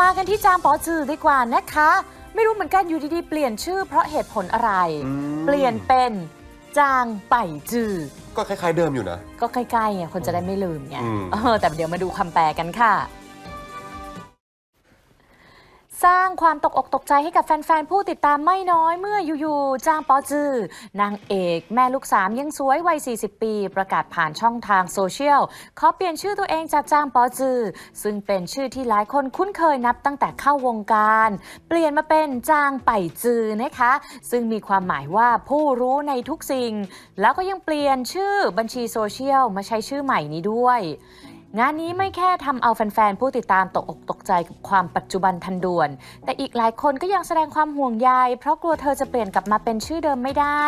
มากันที่จางปอจือดีกว่านะคะ ไม่รู้เหมือนกันอยู่ดีๆ เปลี่ยนชื่อเพราะเหตุผลอะไร อืม เปลี่ยนเป็นจางไปจือ ก็คล้ายๆเดิมอยู่นะ ก็ใกล้ๆไงคนจะได้ไม่ลืมไงอืม เออแต่เดี๋ยวมาดูคำแปลกันค่ะ สร้างความตกอกตกใจให้กับแฟน ๆ ผู้ติดตามไม่น้อยเมื่ออยู่ๆจางปอจือนางเอกแม่ลูกสามยังสวยวัย 40 ปี ประกาศผ่านช่องทางโซเชียลขอเปลี่ยนชื่อตัวเองจากจางปอจือ ซึ่งเป็นชื่อที่หลายคนคุ้นเคยนับตั้งแต่เข้าวงการ เปลี่ยนมาเป็นจางไปจือนะคะ ซึ่งมีความหมายว่าผู้รู้ในทุกสิ่ง แล้วก็ยังเปลี่ยนชื่อบัญชีโซเชียลมาใช้ชื่อใหม่นี้ด้วย งานนี้ไม่แค่ทำเอาแฟนๆ ผู้ติดตามตกอกตกใจกับความปัจจุบันทันด่วน แต่อีกหลายคนก็ยังแสดงความห่วงใย เพราะกลัวเธอจะเปลี่ยนกลับมาเป็นชื่อเดิมไม่ได้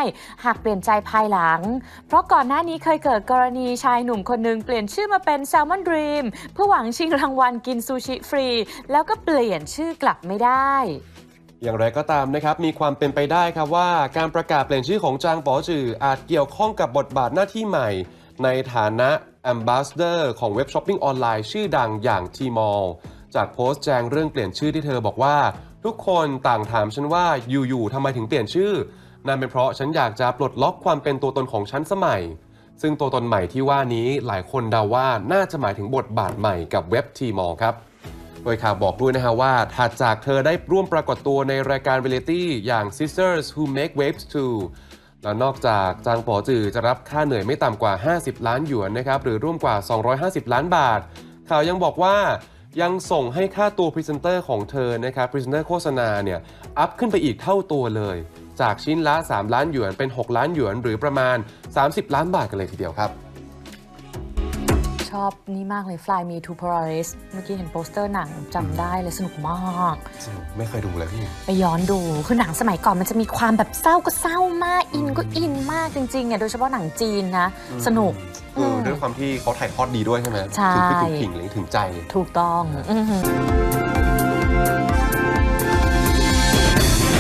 หากเปลี่ยนใจภายหลัง เพราะก่อนหน้านี้เคยเกิดกรณีชายหนุ่มคนหนึ่งเปลี่ยนชื่อมาเป็น Salmon Dream เพื่อหวังชิงรางวัลกินซูชิฟรี แล้วก็เปลี่ยนชื่อกลับไม่ได้อย่างไรก็ตามนะครับ มีความเป็นไปได้ครับว่า การประกาศเปลี่ยนชื่อของจางป๋อจืออาจเกี่ยวข้องกับบทบาทหน้าที่ใหม่ ในฐานะ Ambassador ของเว็บช้อปปิ้งออนไลน์ชื่อดังอย่าง Tmall จากโพสต์แจ้งเรื่องเปลี่ยนชื่อที่เธอบอกว่า ทุกคนต่างถามฉันว่าอยู่ๆทำไมถึงเปลี่ยนชื่อ นั่นเป็นเพราะฉันอยากจะปลดล็อกความเป็นตัวตนของฉันสมัย ซึ่งตัวตนใหม่ที่ว่านี้หลายคนเดาว่าน่าจะหมายถึงบทบาทใหม่กับเว็บ Tmall ครับโดยข่าวบอกด้วยนะฮะว่าถัดจากเธอได้ร่วมปรากฏตัวในรายการเ a ลิตี้อย่าง Sisters Who Make Waves Too และนอกจากจางป๋อจือจะรับค่าเหนื่อยไม่ต่ำกว่า 50 ล้านหยวนนะครับหรือร่วมกว่า 250 ล้านบาท ข่าวยังบอกว่ายังส่งให้ค่าตัวพรีเซนเตอร์ของเธอนะครับพรีเซนเตอร์โฆษณาเนี่ยอัพขึ้นไปอีกเท่าตัวเลย จากชิ้นละ 3 ล้านหยวนเป็น 6 ล้านหยวน หรือประมาณ 30 ล้านบาทกันเลยทีเดียวครับ ชอบนี่มากเลย Fly Me to Paris เมื่อกี้เห็นโปสเตอร์หนังจำได้เลยสนุกมากไม่เคยดูเลยพี่ ไปย้อนดู คือหนังสมัยก่อนมันจะมีความแบบเศร้าก็เศร้ามาก อินก็อินมากจริงๆอะโดยเฉพาะหนังจีนนะ สนุกเออด้วยความที่เขาถ่ายทอดดีด้วยใช่ไหมใช่ถึงคือถึงผิงเลยถึงใจ ถูกต้องอือหือ